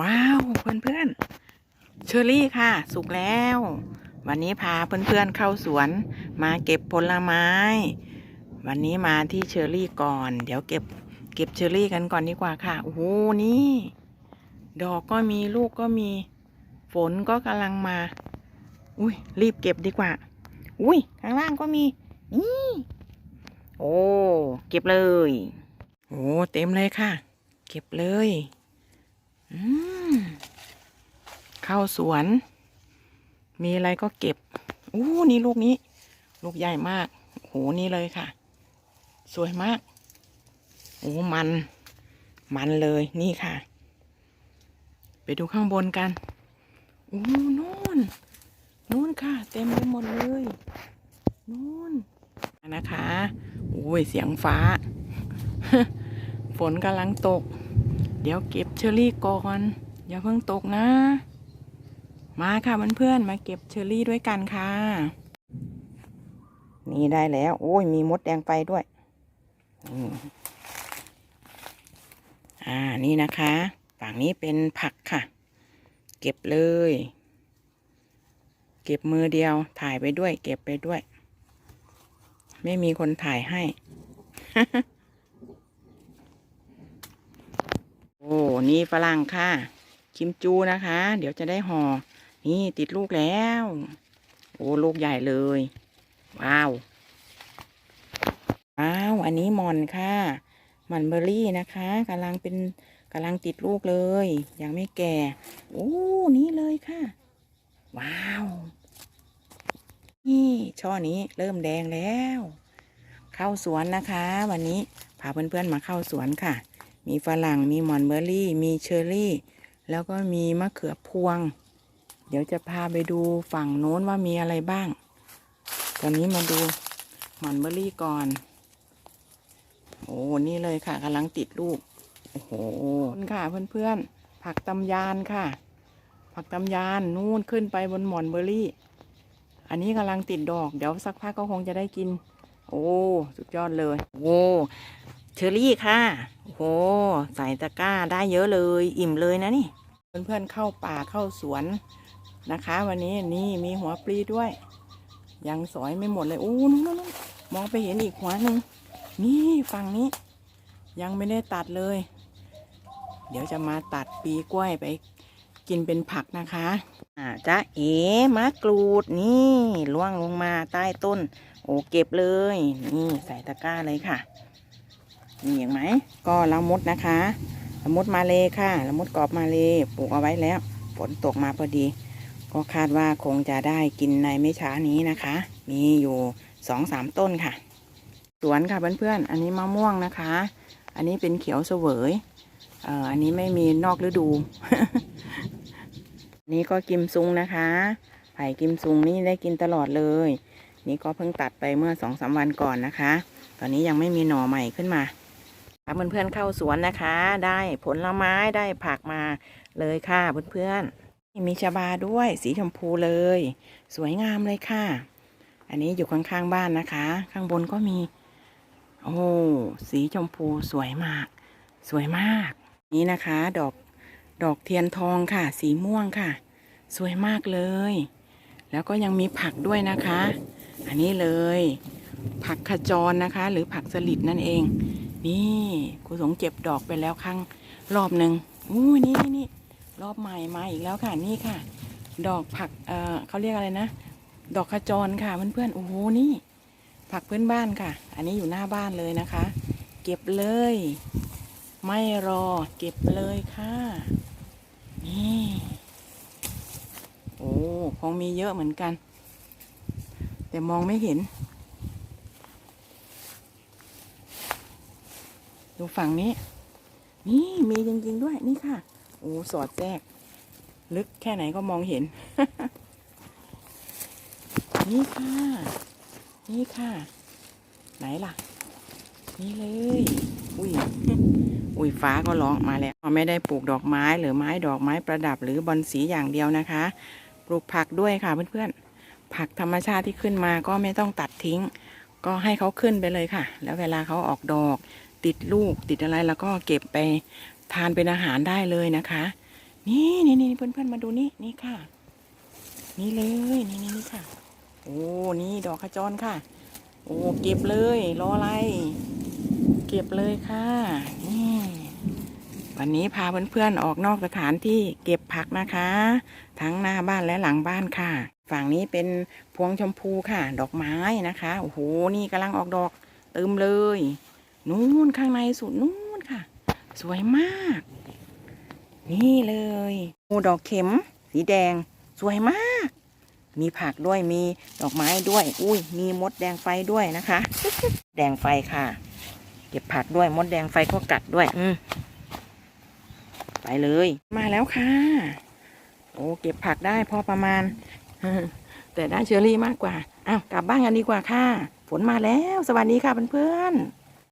ว้าวเพื่อนๆเชอรี่ค่ะ สุกแล้ว วันนี้พาเพื่อนๆเข้าสวนมาเก็บผลไม้ วันนี้มาที่เชอรี่ก่อน เดี๋ยวเก็บเก็บเชอรี่กันก่อนดีกว่าค่ะโอ้โหนี่ ดอกก็มีลูกก็มี ฝนก็กำลังมา อุ้ยรีบเก็บดีกว่า อุ้ยข้างล่างก็มีนี่โอ้เก็บเลยโอ้เต็มเลยค่ะ เก็บเลย เข้าสวน มีอะไรก็เก็บ อู้ นี่ลูกนี้ ลูกใหญ่มาก โห นี่เลยค่ะ สวยมาก โอ้ มัน มันเลย นี่ค่ะ ไปดูข้างบนกันโอ้นู่น นู่นค่ะ เต็มไปหมดเลย นู่น นะคะโอ้ย เสียงฟ้า ฝนกำลังตก ดี๋ยวเก็บเชอรี่ก่อน อย่าเพิ่งตกนะ มาค่ะเพื่อนๆมาเก็บเชอรี่ด้วยกันค่ะ นี่ได้แล้ว โอ้ยมีมดแดงไปด้วยอ่านี่นะคะฝั่งนี้เป็นผักค่ะ เก็บเลย เก็บมือเดียวถ่ายไปด้วย เก็บไปด้วย ไม่มีคนถ่ายให้ โอ้ นี่ฝรั่งค่ะ คิมจูนะคะ เดี๋ยวจะได้ห่อ นี่ติดลูกแล้ว โอ้ลูกใหญ่เลย ว้าว ว้าว อันนี้หมอนค่ะหมอนเบอร์รี่นะคะกำลังเป็นกำลังติดลูกเลย ยังไม่แก่ โอ้ นี่เลยค่ะ ว้าว นี่ช่อนี้เริ่มแดงแล้ว เข้าสวนนะคะ วันนี้พาเพื่อนๆมาเข้าสวนค่ะ มีฝรั่ง มีหมอนเบอร์รี่ มีเชอร์รี่ แล้วก็มีมะเขือพวง เดี๋ยวจะพาไปดูฝั่งโน้นว่ามีอะไรบ้าง ตอนนี้มาดูหมอนเบอร์รี่ก่อน โอ้ นี่เลยค่ะกำลังติดลูก โอ้โหค่ะเพื่อนๆ ผักตำยานค่ะ ผักตำยานนู่นขึ้นไปบนหมอนเบอร์รี่ อันนี้กำลังติดดอก เดี๋ยวสักพักก็คงจะได้กิน โอ้ สุดยอดเลย โอ้ เชอรี่ค่ะ โอ้โห ใส่ตะกร้าได้เยอะเลย อิ่มเลยนะนี่ เพื่อนๆเข้าป่าเข้าสวนนะคะ วันนี้นี่มีหัวปลีด้วย ยังสอยไม่หมดเลยอ้นู่นนู่นมองไปเห็นอีกหัวหนึ่ง นี่ฝั่งนี้ ยังไม่ได้ตัดเลย เดี๋ยวจะมาตัดปีกล้วยไปกินเป็นผักนะคะอ่าจ้าเอ๋มะกรูดนี่ล่วงลงมาใต้ต้น โอ้เก็บเลย นี่ใส่ตะกร้าเลยค่ะ นี่เห็นไหมก็ละมุดนะคะละมุดมาเลยค่ะละมุดกรอบมาเลยปลูกเอาไว้แล้ว ฝนตกมาพอดี ก็คาดว่าคงจะได้กินในไม่ช้านี้นะคะ มีอยู่สองสามต้นค่ะ สวนค่ะเพื่อนๆอันนี้มะม่วงนะคะ อันนี้เป็นเขียวเสวยเอ่ออันนี้ไม่มีนอกฤดู นี่ก็กิมซุงนะคะไผ่กิมซุงนี่ได้กินตลอดเลย นี่ก็เพิ่งตัดไปเมื่อสองสามวันก่อนนะคะ ตอนนี้ยังไม่มีหน่อใหม่ขึ้นมา ครับเพื่อนๆเข้าสวนนะคะ ได้ผลไม้ได้ผักมาเลยค่ะเพื่อนๆมีชะบาด้วยสีชมพูเลย สวยงามเลยค่ะ อันนี้อยู่ข้างๆบ้านนะคะ ข้างบนก็มี โอ้สีชมพูสวยมาก สวยมาก นี่นะคะ ดอกดอกเทียนทองค่ะ สีม่วงค่ะ สวยมากเลย แล้วก็ยังมีผักด้วยนะคะ อันนี้เลย ผักขจรนะคะ หรือผักสลิดนั่นเอง นี่ครูสงเจ็บดอกไปแล้วครั้งรอบหนึ่งอู้นี่นี่นี่รอบใหม่มาอีกแล้วค่ะนี่ค่ะ ดอกผักเอ่อเขาเรียกอะไรนะ ดอกขจรค่ะเพื่อนๆโอ้โหนี่ ผักพื้นบ้านค่ะ อันนี้อยู่หน้าบ้านเลยนะคะ เก็บเลย ไม่รอเก็บเลยค่ะ นี่โอ้คงมีเยอะเหมือนกัน แต่มองไม่เห็น ดูฝั่งนี้ นี่มีจริง ๆ ด้วยนี่ค่ะ โอ้สอดแทรก ลึกแค่ไหนก็มองเห็น นี่ค่ะ นี่ค่ะ ไหนล่ะ นี่เลย อุ้ย อุ้ยฟ้าก็ร้องมาแล้ว ไม่ได้ปลูกดอกไม้หรือไม้ดอกไม้ประดับหรือบอนสีอย่างเดียวนะคะ ปลูกผักด้วยค่ะเพื่อนๆ ผักธรรมชาติที่ขึ้นมาก็ไม่ต้องตัดทิ้ง ก็ให้เขาขึ้นไปเลยค่ะ แล้วเวลาเขาออกดอก ติดลูกติดอะไรแล้วก็เก็บไปทานเป็นอาหารได้เลยนะคะ นี่นี่นี่เพื่อนเพื่อนๆมาดูนี่นี่ค่ะ นี่เลยนี่นี่นี่ค่ะ โอ้นี่ดอกขจรค่ะ โอ้เก็บเลยรออะไร เก็บเลยค่ะ นี่วันนี้พาเพื่อนๆออกนอกสถานที่เก็บผักนะคะ ทั้งหน้าบ้านและหลังบ้านค่ะ ฝั่งนี้เป็นพวงชมพูค่ะ ดอกไม้นะคะโอ้โหนี่กำลังออกดอกเติมเลย นู่นข้างในสุดนู่นค่ะ สวยมาก นี่เลยโอดอกเข็ม สีแดง สวยมาก มีผักด้วยมีดอกไม้ด้วย อุ้ยมีมดแดงไฟด้วยนะคะ แดงไฟค่ะ เก็บผักด้วยมดแดงไฟก็กัดด้วย อืไปเลย มาแล้วค่ะ โอ้เก็บผักได้พอประมาณแต่ได้เชอรี่มากกว่า อ้าว กลับบ้านกันดีกว่าค่ะ ฝนมาแล้ว สวัสดีค่ะเพื่อนๆ